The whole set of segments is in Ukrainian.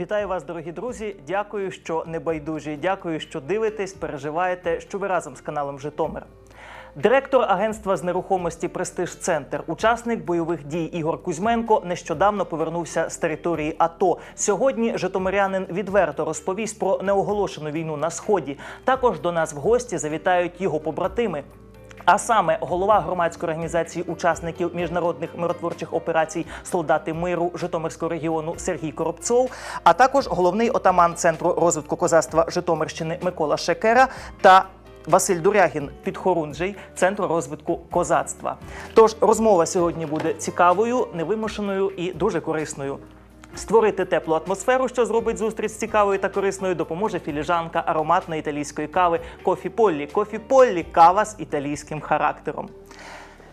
Вітаю вас, дорогі друзі. Дякую, що не байдужі. Дякую, що дивитесь, переживаєте, що ви разом з каналом Житомир. Директор агентства з нерухомості Престиж Центр, учасник бойових дій Ігор Кузьменко, нещодавно повернувся з території АТО. Сьогодні Житомирянин відверто розповість про неоголошену війну на сході. Також до нас в гості завітають його побратими. А саме голова громадської організації учасників міжнародних миротворчих операцій Солдати миру Житомирського регіону Сергій Коробцов, а також головний отаман центру розвитку козацтва Житомирщини Микола Шекера та Василь Дурягін, підхорунжий центру розвитку козацтва. Тож розмова сьогодні буде цікавою, невимушеною і дуже корисною. Створити теплу атмосферу, що зробить зустріч цікавою та корисною, допоможе філіжанка ароматної італійської кави Кофі Поллі. Кофі Поллі кава з італійським характером.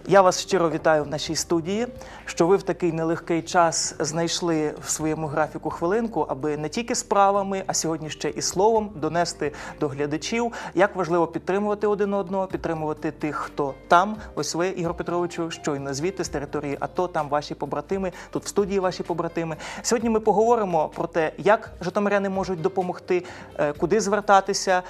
Я вас щиро вітаю в нашій студії, що ви в такий нелегкий час знайшли в своєму графіку хвилинку, аби не тільки справами, а сьогодні ще і словом донести до глядачів, як важливо підтримувати один одного, підтримувати тих, хто там. Ось ви, Ігор Петровичу, щойно звідти з території АТО, там ваші побратими, тут в студії ваші побратими. Сьогодні ми поговоримо про те, як житомиряни можуть допомогти, е, куди звертатися.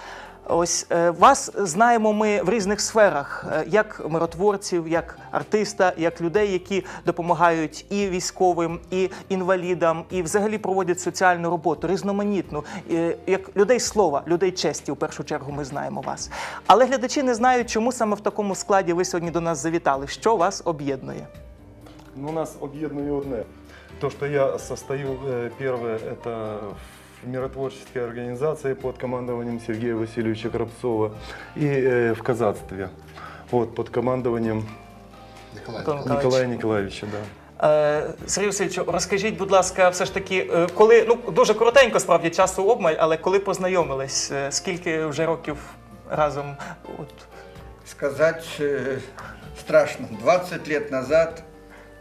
Ось е, вас знаємо ми в різних сферах, е, як миротворців, як артиста, як людей, які допомагають і військовим, і інвалідам, і взагалі проводять соціальну роботу, різноманітну, Е, як людей слова, людей честі. У першу чергу ми знаємо вас. Але глядачі не знають, чому саме в такому складі ви сьогодні до нас завітали. Що вас об'єднує? Ну, нас объединяет одне. То, что я состою, э, первое, это в миротворческой организации под командованием Сергея Васильевича Коробцова и э, в казацтве вот, под командованием Антон Миколаївич? Николая Николаевича. Да. Е, Сергій Васильовичу, розкажіть, будь ласка, все ж таки, е, коли ну дуже коротенько справді часу обмаль, але коли познайомились, е, скільки вже років разом? От Сказать э, страшно. 20 лет назад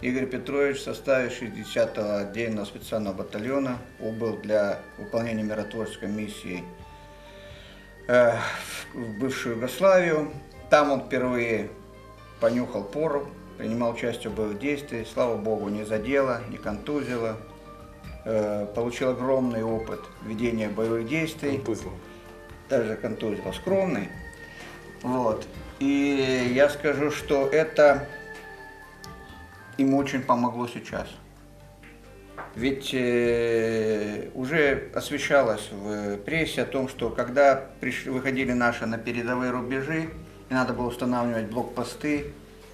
Игорь Петрович в составе 60-го отдельного специального батальона убыл для выполнения миротворческой миссии э, в бывшую Югославию. Там он впервые понюхал пору, принимал участие в боевых действиях. Слава богу, не задело, не контузило. Э, Получил огромный опыт ведения боевых действий Контузил. даже контузил скромный. Вот. И я скажу, что это ему очень помогло сейчас. Ведь э, уже освещалось в прессе о том, что когда приш- выходили наши на передовые рубежи, и надо было устанавливать блокпосты,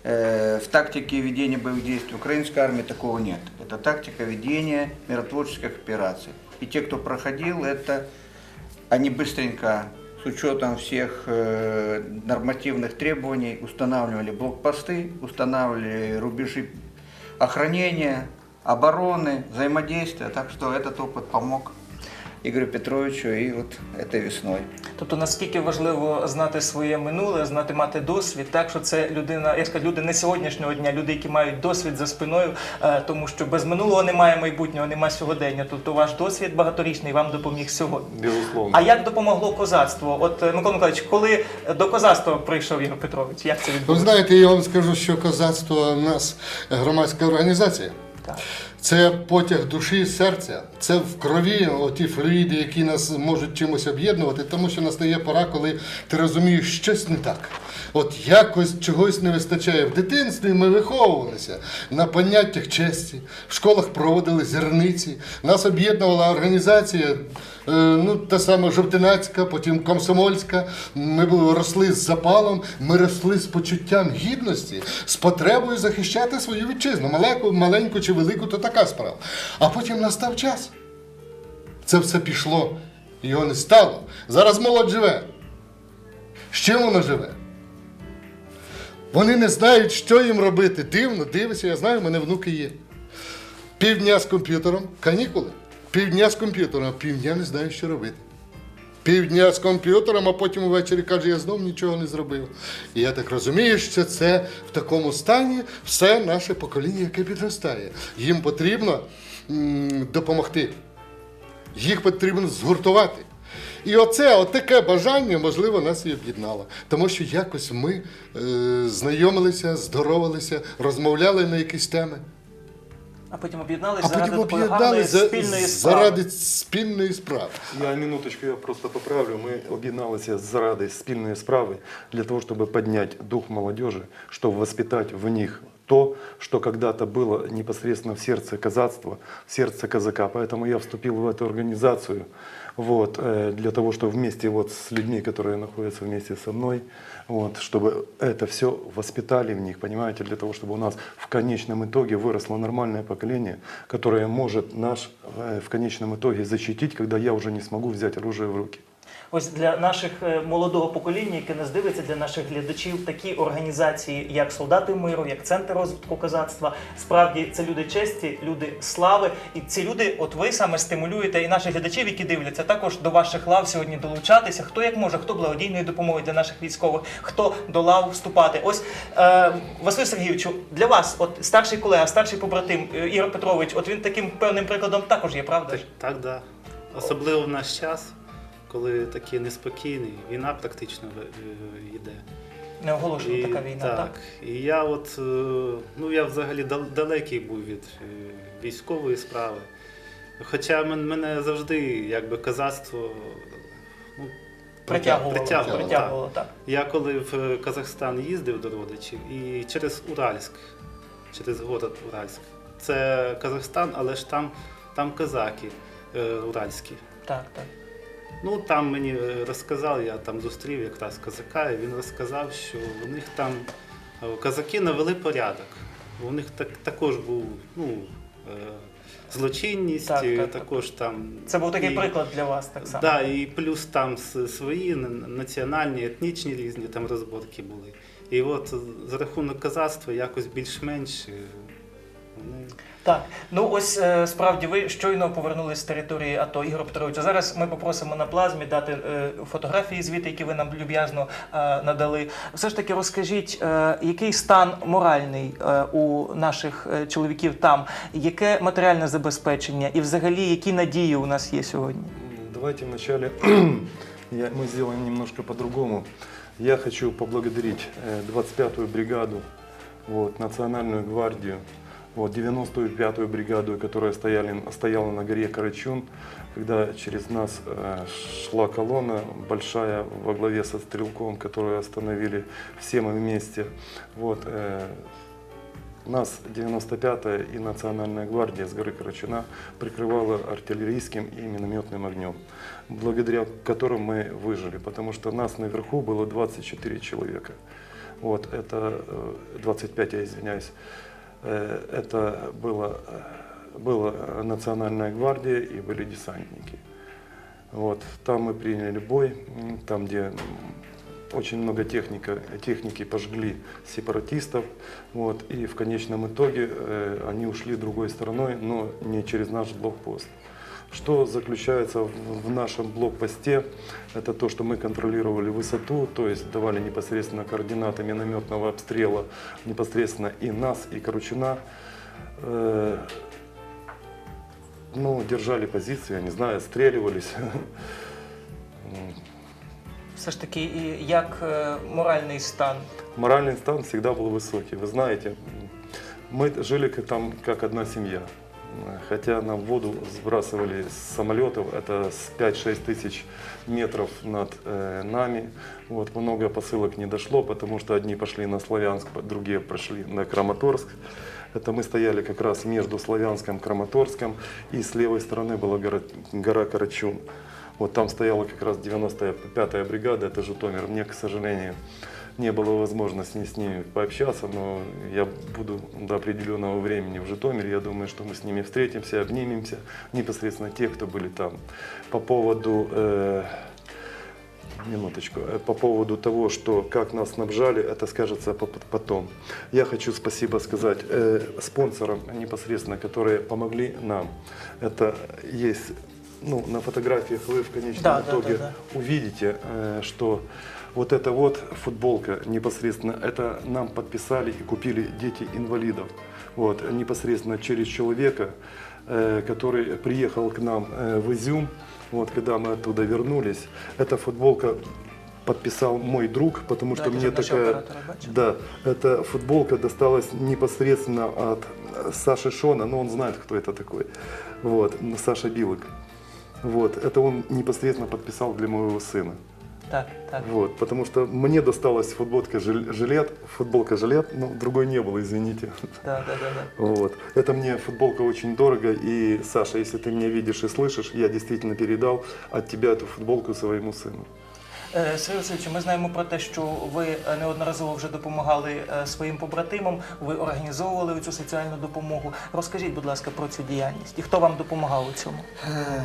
э, в тактике ведения боевых действий украинской армии такого нет. Это тактика ведения миротворческих операций. И те, кто проходил, это они быстренько, с учетом всех э, нормативных требований, устанавливали блокпосты, устанавливали рубежи охранения, обороны, взаимодействия. Так что этот опыт помог Игорю Петровичу и вот этой весной. тобто наскільки важливо знати своє минуле, знати мати досвід, так що це людина, я скажу, люди не сьогоднішнього дня, люди, які мають досвід за спиною, е, тому що без минулого немає майбутнього, немає сьогодення. Тобто ваш досвід багаторічний вам допоміг сьогодні. Безусловно. А як допомогло козацтво? От е, Микола Миколаївич, коли до козацтва прийшов Ігор Петрович, як це Ви знаєте, я вам скажу, що козацтво у нас громадська організація. Так. Це потяг душі серця, це в крові оті флюїди, які нас можуть чимось об'єднувати, тому що настає пора, коли ти розумієш, щось не так. От якось чогось не вистачає. В дитинстві ми виховувалися на поняттях честі, в школах проводили зерниці, нас об'єднувала організація, е, ну та сама Жовтинацька, потім Комсомольська. Ми росли з запалом, ми росли з почуттям гідності, з потребою захищати свою вітчизну. Маленьку, маленьку чи велику, то така справа. А потім настав час. Це все пішло, його не стало. Зараз молодь живе. З чим воно живе? Вони не знають, що їм робити. Дивно, дивися, я знаю, в мене внуки є. Півдня з комп'ютером, канікули. Півдня з комп'ютером, а півдня не знаю, що робити. Півдня з комп'ютером, а потім увечері каже, я знов нічого не зробив. І я так розумію, що це в такому стані все наше покоління, яке підростає. Їм потрібно допомогти. Їх потрібно згуртувати. І оце, от таке бажання, можливо, нас і об'єднало. Тому що якось ми е, знайомилися, здоровалися, розмовляли на якісь теми. А потім об'єднались А заради потім такої гарної об'єднали за- спільної справи. заради спільної справи. Я минуточку, я просто поправлю. Мы объединалися заради спільної справи для того, чтобы поднять дух молодежи, чтобы воспитать в них то, что когда-то было непосредственно в сердце казацтва, в сердце казака. Поэтому я вступил в эту организацию вот, э, для того, чтобы вместе вот с людьми, которые находятся вместе со мной, вот, чтобы это все воспитали в них, понимаете, для того, чтобы у нас в конечном итоге выросло нормальное поколение, которое может наш э, в конечном итоге защитить, когда я уже не смогу взять оружие в руки. Ось для наших е, молодого покоління, яке нас дивиться, для наших глядачів, такі організації, як Солдати миру, як Центр розвитку козацтва, справді це люди честі, люди слави. І ці люди, от ви саме стимулюєте і наших глядачів, які дивляться, також до ваших лав сьогодні долучатися. Хто як може, хто благодійної допомоги для наших військових, хто до лав вступати. Ось е, Василь Сергійовичу, для вас, от старший колега, старший побратим е, Ігор Петрович, от він таким певним прикладом також є, правда? Так, так, да. Особливо в наш час, коли такий неспокійний, війна практично е, йде. Не оголошена така війна, так? так. І я от, е, ну я взагалі далекий був від е, військової справи. Хоча мене завжди якби казацтво ну, Притягувало, притягувало, притягувало, так. так. Я коли в Казахстан їздив до родичів і через Уральськ, через город Уральськ. Це Казахстан, але ж там, там казаки е, уральські. Так, так. Ну там мені е, розказали, я там зустрів якраз казака, і він розказав, що у них там е, казаки навели порядок. У них так, також був ну, е, злочинність, Так, так, так. також там. Це був такий і- приклад для вас так само. Да, і плюс там свої національні, етнічні різні там розборки були. І от за рахунок казацтва якось більш-менш. Так, ну ось е, справді ви щойно повернулись з території АТО Ігор Петрович. Зараз ми попросимо на плазмі дати е, фотографії звіти, які ви нам люб'язно е, надали. Все ж таки розкажіть, який стан моральний у наших чоловіків там, яке матеріальне забезпечення, і взагалі які надії у нас є сьогодні? Давайте вначале мы сделаем немножко по-другому. Я хочу поблагодарить э, 25-ю бригаду, вот, Национальную гвардию, вот, 95-ю бригаду, которая стояли, стояла на горе Карачун, когда через нас э, шла колонна большая во главе со стрелком, которую остановили все мы вместе. Вот, э, нас 95-я и Национальная гвардия с горы Карачуна прикрывала артиллерийским и минометным огнем, благодаря которым мы выжили, потому что нас наверху было 24 человека. Вот, это э, 25, я извиняюсь. Э, Это было, э, была Национальная гвардия и были десантники. Вот, там мы приняли бой, там, где очень много техника, техники пожгли сепаратистов, вот, и в конечном итоге э, они ушли другой стороной, но не через наш блокпост. Что заключается в, в нашем блокпосте, это то, что мы контролировали высоту, то есть давали непосредственно координаты минометного обстрела, непосредственно и нас, и Корочуна. Э, ну, держали позиции, я не знаю, отстреливались. М, Все ж таки, і як е, моральний стан? Моральный стан всегда был высокий. Вы знаете, мы жили как- там как одна семья. Хотя нам воду сбрасывали с самолетов, это с 5-6 тысяч метров над э, нами. Вот, много посылок не дошло, потому что одни пошли на Славянск, другие прошли на Краматорск. Это мы стояли как раз между Славянском и Краматорском, и с левой стороны была гора, гора Карачун. Вот там стояла как раз 95-я бригада, это Житомир. Мне, к сожалению, не было возможности с ними пообщаться, но я буду до определенного времени в Житомире. Я думаю, что мы с ними встретимся, обнимемся, непосредственно те, кто были там. По поводу, э, минуточку, э, по поводу того, что как нас снабжали, это скажется по- потом. Я хочу спасибо сказать э, спонсорам непосредственно, которые помогли нам. Это есть ну, на фотографиях вы в конечном Да, да, итоге да, увидите, э, что вот эта вот футболка непосредственно, это нам подписали и купили дети инвалидов. Вот, непосредственно через человека, э, который приехал к нам э, в Изюм, вот, когда мы оттуда вернулись. Эта футболка подписал мой друг, потому что Давайте мне такая... Да, эта футболка досталась непосредственно от э, Саши Шона, но он знает, кто это такой. Вот, Саша Билык. Вот, это он непосредственно подписал для моего сына. Так, так. Вот, потому что мне досталась футболка жил- жилет, футболка жилет, но другой не было, извините. Да, да, да, да. Вот. Это мне футболка очень дорого, и Саша, если ты меня видишь и слышишь, я действительно передал от тебя эту футболку своему сыну. Е, Сергій Васильович, ми знаємо про те, що ви е, неодноразово вже допомагали е, своїм побратимам, ви організовували цю соціальну допомогу. Розкажіть, будь ласка, про цю діяльність і хто вам допомагав у цьому? Э,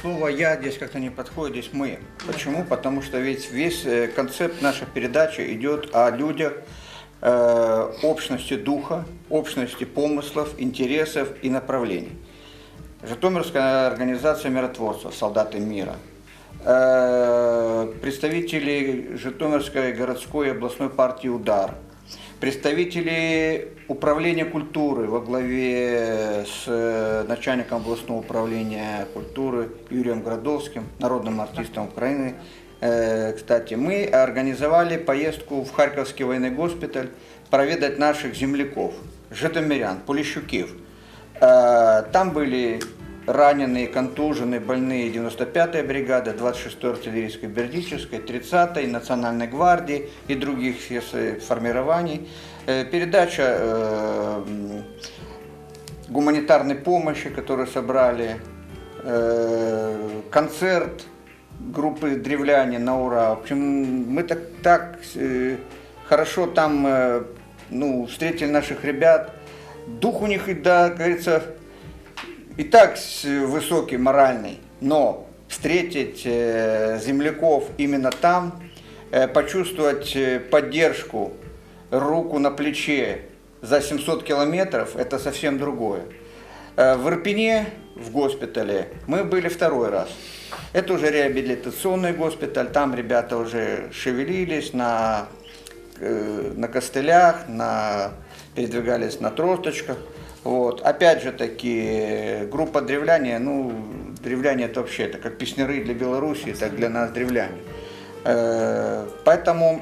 Слово «я» здесь как-то не подходит, здесь «мы». Почему? Потому что ведь весь э, концепт нашей передачи идет о людях, э, общности духа, общности помыслов, интересов и направлений. Житомирская организация миротворцев «Солдаты мира», э, представители Житомирской городской и областной партии «Удар», представители управления культуры во главе с э, начальником областного управления культуры Юрием Градовским, народным артистом Украины. Э, Кстати, мы организовали поездку в Харьковский военный госпиталь проведать наших земляков, житомирян, полищуків. Э, Там были раненые, контуженные, больные 95-я бригада, 26-й артиллерийской бердической, 30-й национальной гвардии и других формирований. Э, Передача э, гуманитарной помощи, которую собрали, э, концерт группы древляне на ура. В общем, мы так, так хорошо там ну, встретили наших ребят. Дух у них, да, как говорится, и так с- высокий, моральный, но встретить э, земляков именно там, э, почувствовать э, поддержку, руку на плече за 700 километров, это совсем другое. Э, В Ирпене, в госпитале, мы были второй раз. Это уже реабилитационный госпиталь, там ребята уже шевелились на, э, на костылях, на, передвигались на тросточках. Вот. Опять же таки, группа древляне, ну, древляне это вообще, это как песняры для Беларуси, так для нас древляне. Э, Поэтому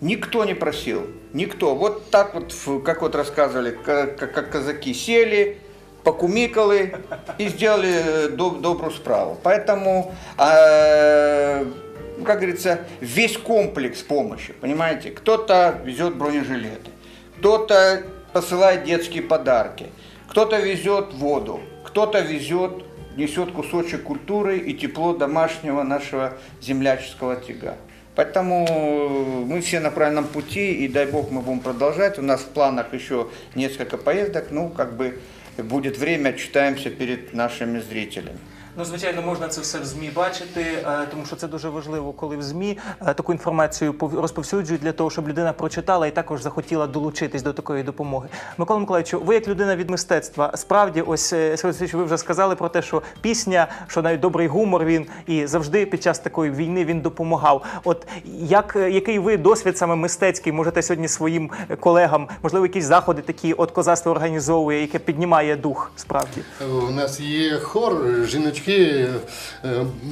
Никто не просил, никто. Вот так вот, как вот рассказывали, ка- как, как казаки сели, покумикали и сделали э, доб- добрую справу. Поэтому, э, как говорится, весь комплекс помощи, понимаете? Кто-то везет бронежилеты, кто-то посылает детские подарки, кто-то везет воду, кто-то везет, несет кусочек культуры и тепло домашнего нашего земляческого тяга. Поэтому мы все на правильном пути, и дай бог мы будем продолжать. У нас в планах еще несколько поездок, ну, как бы будет время, отчитаемся перед нашими зрителями. Ну, звичайно, можна це все в ЗМІ бачити, е, тому що це дуже важливо, коли в ЗМІ е, таку інформацію пов- розповсюджують для того, щоб людина прочитала і також захотіла долучитись до такої допомоги. Микола Миколаївичу, ви як людина від мистецтва, справді, ось е, Сергій ви вже сказали про те, що пісня, що навіть добрий гумор він і завжди під час такої війни він допомагав. От як який ви досвід саме мистецький можете сьогодні своїм колегам, можливо, якісь заходи такі от козацтво організовує, яке піднімає дух справді? У нас є хор, жіночки, е,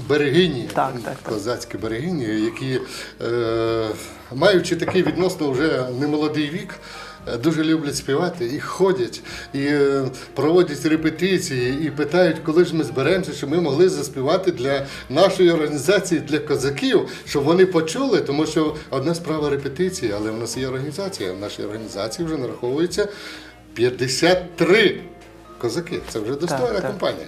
берегині, Так, так, так. козацькі берегині, які, е, маючи такий відносно вже немолодий вік, е, Дуже люблять співати і ходять, і проводять репетиції, і питають, коли ж ми зберемося, щоб ми могли заспівати для нашої організації, для козаків, щоб вони почули, тому що одна справа репетиції, але в нас є організація. В нашій організації вже нараховується 53 козаки. Це вже достойна так. компанія.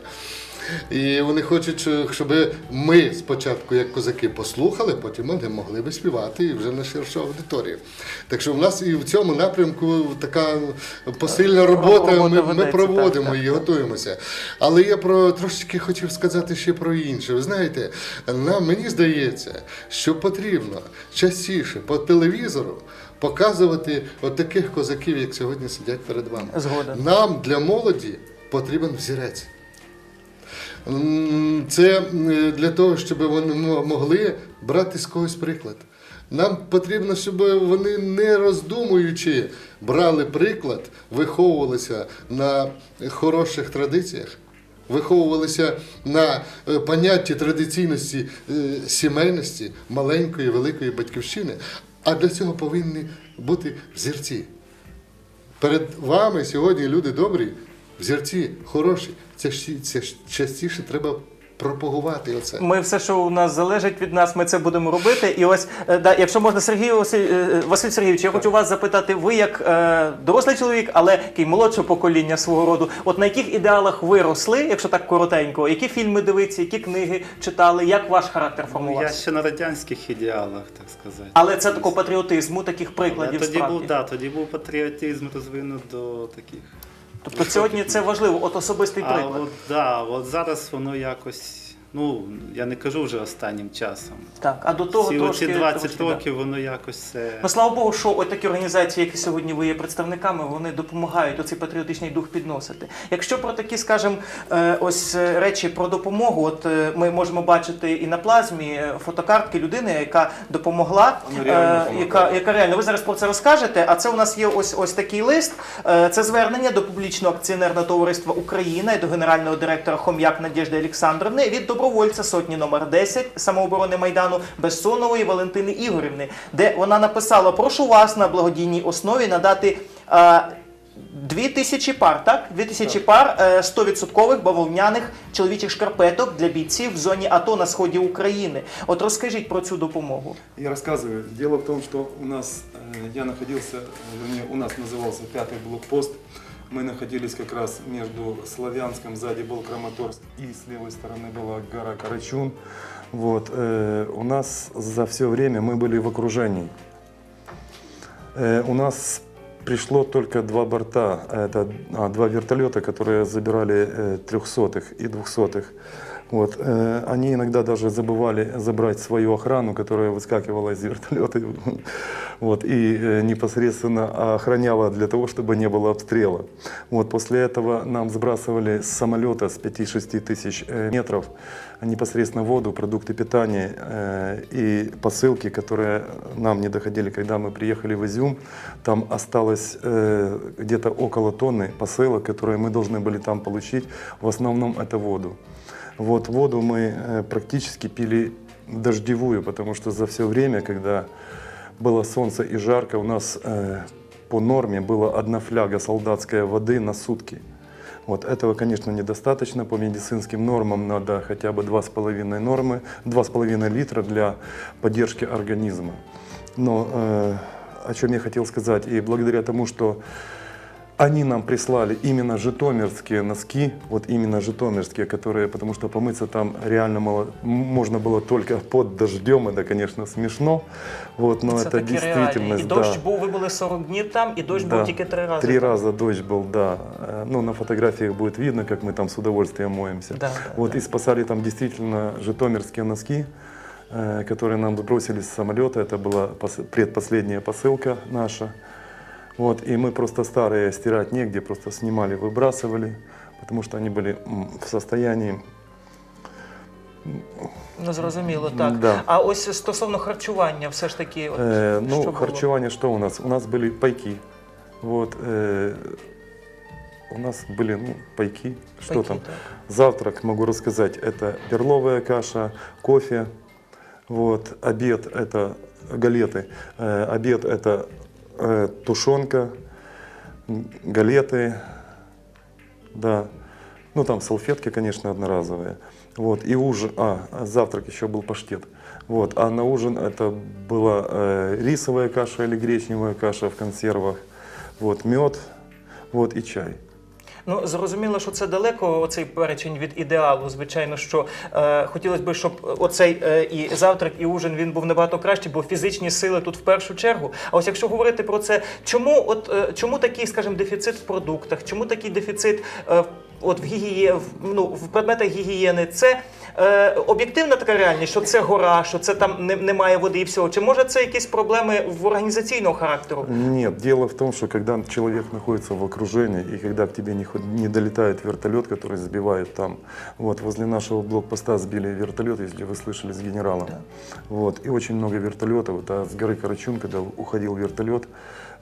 І вони хочуть, щоб ми спочатку, як козаки, послухали, потім вони могли би співати і вже на ширшу аудиторію. Так що в нас і в цьому напрямку така посильна робота. Робота Ми, ми проводимо і готуємося. Але я про трошечки хотів сказати ще про інше. Ви знаєте, нам мені здається, що потрібно частіше по телевізору. Показувати от таких козаків, як сьогодні сидять перед вами. Згоден. Нам для молоді потрібен взірець. Це для того, щоб вони могли брати з когось приклад. Нам потрібно, щоб вони не роздумуючи брали приклад, виховувалися на хороших традиціях, виховувалися на е, понятті традиційності е, сімейності маленької, великої батьківщини, а для цього повинні бути взірці. Перед вами сьогодні люди добрі, взірці хороші. Це, ж- це ж частіше треба пропагувати оце. Ми все, що у нас залежить від нас, ми це будемо робити. І ось, е, да, якщо можна, Сергій Василь, е, Василь Сергійович, я хочу вас запитати, ви як е, дорослий чоловік, але який молодше покоління свого роду, от на яких ідеалах ви росли, якщо так коротенько, які фільми дивитися, які книги читали, як ваш характер Ну, я ще на радянських ідеалах, так сказати. Але це такого патріотизму, таких прикладів тоді справді. був, да, тоді був патріотизм розвинут до таких. Тобто сьогодні це важливо, от особистий А приклад. от, да, от зараз воно якось, ну, я не кажу вже останнім часом. Так, а до того Ці трошки, оці 20 трошки, да. років воно якось все. Ну слава Богу, що от такі організації, які сьогодні ви є представниками, вони допомагають оцей патріотичний дух підносити. Якщо про такі, скажімо, е, ось е, речі про допомогу, от е, ми можемо бачити і на плазмі фотокартки людини, яка допомогла, реально е, яка, яка реально ви зараз про це розкажете. А це у нас є ось ось такий лист. Це звернення до публічного акціонерного товариства Україна і до генерального директора Хом'як Надєжди Олександровни від добровольця сотні номер 10 самооборони Майдану Безсонової Валентини Ігорівни, де вона написала: прошу вас на благодійній основі надати. е, Дві тисячі пар, так? Дві тисячі пар е, 100% бавовняних чоловічих шкарпеток для бійців в зоні АТО на сході України. От розкажіть про цю допомогу. Я рассказываю. Дело в том, что у нас, э, я находился, э, вернее, у нас назывался пятый блокпост. Мы находились как раз между Славянском, сзади был Краматорск, и с левой стороны была гора Карачун. Вот, э, у нас за все время мы были в окружении. Э, у нас пришло только два борта, это а, два вертолета, которые забирали э, трехсотых и двухсотых. Вот, э, они иногда даже забывали забрать свою охрану, которая выскакивала из вертолета вот, и э, непосредственно охраняла для того, чтобы не было обстрела. Вот, после этого нам сбрасывали с самолета с 5-6 тысяч э, метров непосредственно воду, продукты питания э, и посылки, которые нам не доходили, когда мы приехали в Изюм. Там осталось э, где-то около тонны посылок, которые мы должны были там получить. В основном это воду. Вот воду мы э, практически пили дождевую, потому что за все время, когда было солнце и жарко, у нас э, по норме была одна фляга солдатской воды на сутки. Вот этого, конечно, недостаточно. По медицинским нормам надо хотя бы 2,5 нормы, 2,5 литра для поддержки организма. Но э, о чем я хотел сказать, и благодаря тому, что они нам прислали именно житомирские носки, вот именно житомирские, которые, потому что помыться там реально мало, м- можно было только под дождем, это, конечно, смешно, вот, но це это такі реалії. І действительность, дощ да. був, ви були 40 днів там, і дощ Да. був тільки три рази. Три там. раза дождь был, да. Э, Ну, на фотографиях будет видно, как мы там с удовольствием моемся. Да, да, вот да. и спасали там действительно житомирские носки, э, которые нам сбросили с самолета. Это была пос- предпоследняя посылка наша. Вот, и мы просто старые стирать негде, просто снимали, выбрасывали, потому что они были м, в состоянии Ну зрозуміло, так. Да. А ось стосовно харчування, все ж таки, от, Э, що ну, було? харчевание что у нас? У нас были пайки. Вот, э, у нас были ну, пайки. Что Пайки, там? так. Завтрак, могу рассказать, это перловая каша, кофе. Вот, обед это галеты. Э, обед это э, тушенка, м, галеты, да. Ну там салфетки, конечно, одноразовые. Вот, и ужин, а завтрак еще был паштет. Вот, а на ужин это была э, рисовая каша или гречневая каша в консервах. Вот, мед, вот и чай. Ну зрозуміло, що це далеко оцей перечень від ідеалу. Звичайно, що е, хотілося б, щоб оцей е, і завтрак, і ужин він був набагато кращий, бо фізичні сили тут в першу чергу. А ось якщо говорити про це, чому от е, чому такий, скажімо, дефіцит в продуктах, чому такий дефіцит е, в- от в гігіє, в, ну, в предметах гігієни? Це е, об'єктивна така реальність, що це гора, що це там не, немає води і всього. Чи може це якісь проблеми в організаційного характеру? Нет, дело в том, что когда человек находится в окружении и когда к тебе не, ход- не долетает вертолет, который сбивает там, вот возле нашего блокпоста сбили вертолет, если вы слышали, с генералом. Вот, и очень много вертолетов. Это с горы Карачун, когда уходил вертолет, э,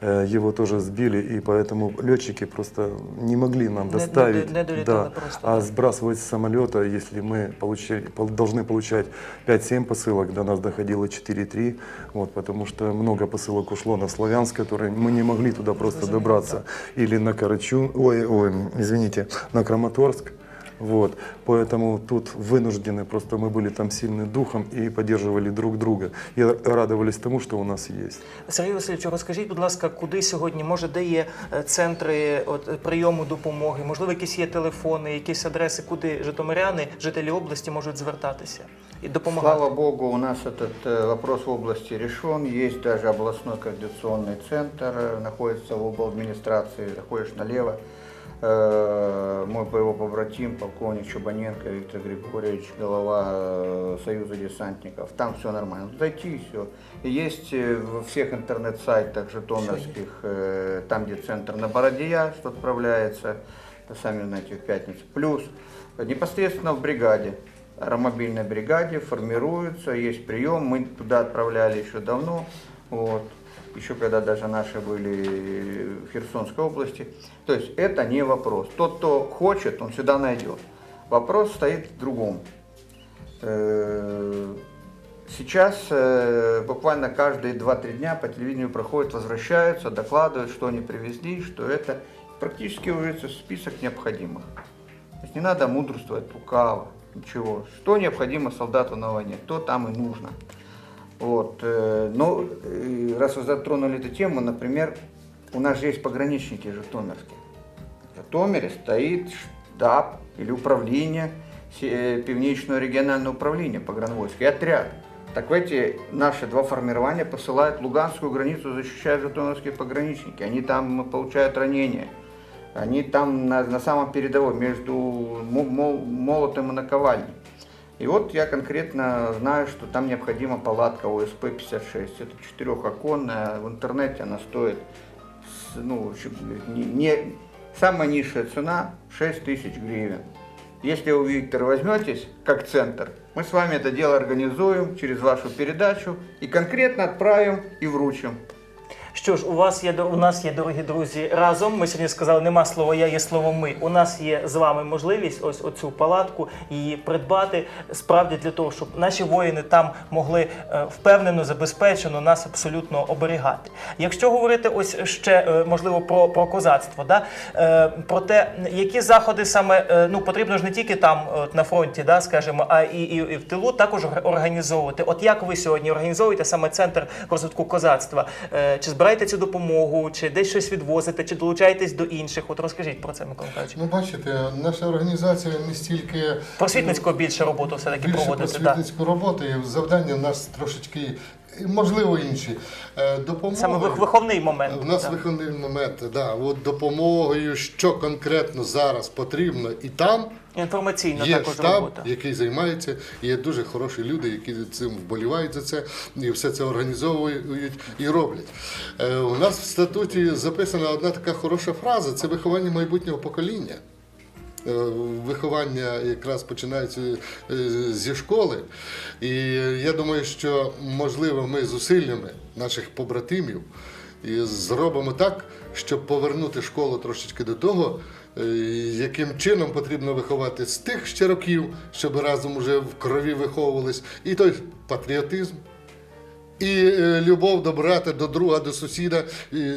его тоже сбили, и поэтому летчики просто не могли нам Не- не- доставить. не долітали Да. просто. А сбрасывать с самолета, если мы получили, пол- должны получать 5-7 посылок, до нас доходило 4-3, вот, потому что много посылок ушло на Славянск, которые мы не могли туда просто добраться. Или на Карачун, ой, ой, извините, на Краматорск. Вот, поэтому тут вынуждены, просто мы были там сильны духом и поддерживали друг друга. И радовались тому, что у нас есть. Сергій Васильовичу, розкажіть, будь ласка, куди сьогодні, може, де є е, центри от, е, прийому допомоги, можливо, якісь є телефони, якісь адреси, куди житомиряни, жителі області можуть звертатися і допомагати? Слава Богу, у нас этот э, вопрос в области решен. Есть даже областной координационный центр, э, находится в обладминистрации, заходишь налево. Э, Мой боевой побратим, полковник Чубаненко Виктор Григорьевич, голова э, Союза десантников. Там все нормально. Зайти и все. И есть э, во всех интернет-сайтах житомирских, э, там, где центр на Бородия, что отправляется, сами знаете, в пятницу. Плюс э, непосредственно в бригаде аэромобильной бригаде формируются, есть прием, мы туда отправляли еще давно, вот, еще когда даже наши были в Херсонской области. То есть это не вопрос. Тот, кто хочет, он сюда найдет. Вопрос стоит в другом. Э, Сейчас э, буквально каждые 2-3 дня по телевидению проходят, возвращаются, докладывают, что они привезли, что это практически уже список необходимых. То есть не надо мудрствовать лукаво, ничего. Что необходимо солдату на войне, то там и нужно. Вот. э, Но э, раз вы затронули эту тему, например, у нас же есть пограничники житомирские. В Житомире стоит штаб или управление, э, Пивничное региональное управление погранвойск и отряд. Так в эти наши два формирования посылают Луганскую границу, защищают житомирские пограничники. Они там получают ранения. Они там на, на самом передовой, между мо- мо- молотом и наковальней. И вот я конкретно знаю, что там необходима палатка ОСП-56. Это четырехоконная. В интернете она стоит, ну, не, не- самая низшая цена 6 тысяч гривен. Если вы, Виктор, возьметесь как центр, мы с вами это дело организуем через вашу передачу и конкретно отправим и вручим. Що ж, у вас є у нас є, дорогі друзі, разом. Ми сьогодні сказали, нема слова я, є слово ми. У нас є з вами можливість ось оцю палатку її придбати справді для того, щоб наші воїни там могли е, впевнено, забезпечено нас абсолютно оберігати. Якщо говорити ось ще е, можливо про, про козацтво, да? е, про те, які заходи саме ну потрібно ж не тільки там от, на фронті, да, скажімо, а і, і, і в тилу також ор- організовувати. От як ви сьогодні організовуєте саме центр розвитку козацтва? Чи збираєте цю допомогу, чи десь щось відвозите, чи долучаєтесь до інших? От розкажіть про це, Микола Михайлович. Ну, бачите, наша організація не стільки Просвітницьку більше роботу все-таки проводити. Просвітницьку роботу, і завдання в нас трошечки, і, можливо, інші. Е, Допомога. Саме виховний момент. У нас да. виховний момент, да, от допомогою, що конкретно зараз потрібно і там. Інформаційна Є також штаб, робота. який займається, і є дуже хороші люди, які цим вболівають за це, і все це організовують і роблять. Е, у нас в статуті записана одна така хороша фраза: це виховання майбутнього покоління. Е, Виховання якраз починається е, зі школи. І я думаю, що можливо ми зусиллями наших побратимів зробимо так, щоб повернути школу трошечки до того, е, яким чином потрібно виховати з тих ще років, щоб разом уже в крові виховувались, і той патріотизм. І е, любов до брата, до друга, до сусіда, і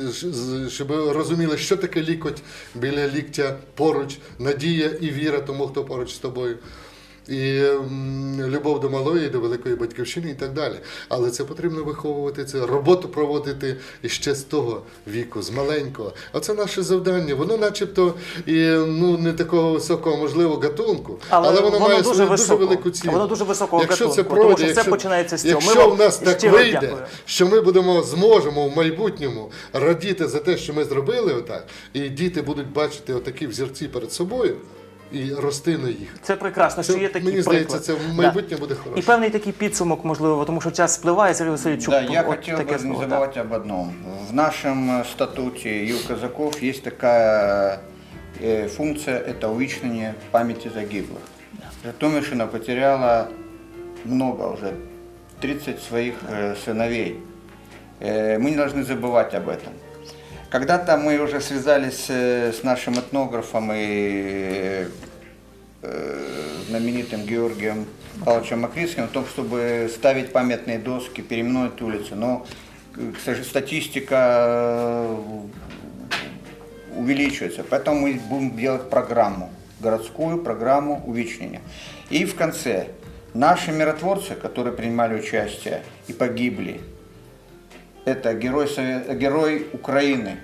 щоб розуміли, що таке лікоть біля ліктя поруч, надія і віра тому, хто поруч з тобою. І любов до малої, до великої батьківщини і так далі. Але це потрібно виховувати, це роботу проводити ще з того віку, з маленького. Оце наше завдання. Воно начебто і ну не такого високого, можливо, гатунку, Але але, воно, воно має дуже свою дуже велику ціну. Воно дуже високого якщо це гатунку, пройде, тому що все якщо, починається з цього. Якщо вам в нас так вийде, дякую. що ми будемо зможемо в майбутньому радіти за те, що ми зробили отак, і діти будуть бачити отакі взірці перед собою і рости на їх. Це прекрасно, що Це, є такі мені здається, це в Да. майбутнє буде І хороше. певний такий підсумок, можливо, тому що час спливає, Сергій Васильович, Да, я от хотел таке бы не слово. да. забывать об одном. В нашем э, статуте Ил Казаков есть такая э, функция, это увечнение памяти загиблых. Житомирщина потеряла много уже, 30 своих э, сыновей. Э, мы не должны забывать об этом. Когда-то мы уже связались э, с нашим этнографом и э, знаменитым Георгием Павловичем Макритским о том, чтобы ставить памятные доски, переименовать улицы. Но к сожалению, статистика э, увеличивается, поэтому мы будем делать программу, городскую программу увечнения. И в конце наши миротворцы, которые принимали участие и погибли, это герой, Сове- герой Украины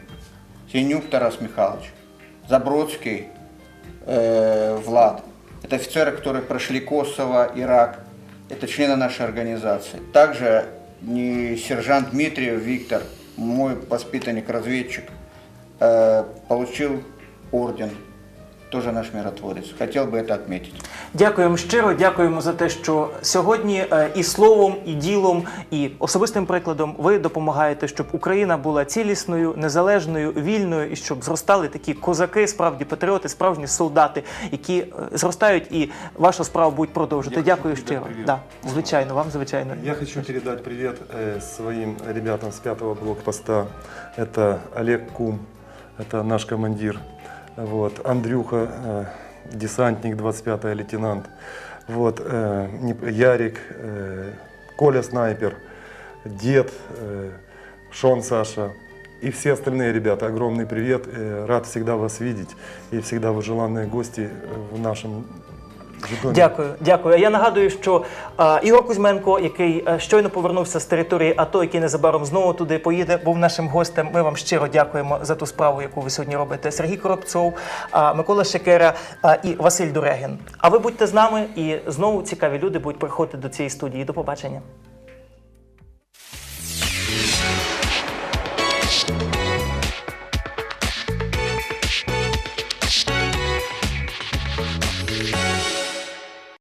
Синюк Тарас Михайлович, Забродский э, Влад. Это офицеры, которые прошли Kosovo, Ирак. Это члены нашей организации. Также не сержант Дмитриев Виктор, мой воспитанник-разведчик, э, получил орден. Тоже наш миротворец. Хотел бы это отметить. Дякуємо щиро, дякуємо за те, що сьогодні е, і словом, і ділом, і особистим прикладом ви допомагаєте, щоб Україна була цілісною, незалежною, вільною, і щоб зростали такі козаки, справді патріоти, справжні солдати, які е, зростають, і вашу справу будуть продовжувати. Я Дякую хочу щиро. передати Да, привіт. звичайно, вам звичайно. Я хочу передать привет э, своим ребятам с пятого блокпоста. Это Олег Кум, это наш командир. Вот, Андрюха, э, десантник, 25-й лейтенант. Вот, э, Ярик, э, Коля снайпер, Дед, э, Шон Саша и все остальные ребята. Огромный привет. Э, рад всегда вас видеть. И всегда вы желанные гости в нашем Житомире. Дякую, дякую. Я нагадую, що а, Ігор Кузьменко, який е, щойно повернувся з території АТО, який незабаром знову туди поїде, був нашим гостем. Ми вам щиро дякуємо за ту справу, яку ви сьогодні робите. Сергій Коробцов, а, Микола Шекера а, і Василь Дурегін. А ви будьте з нами, і знову цікаві люди будуть приходити до цієї студії. До побачення.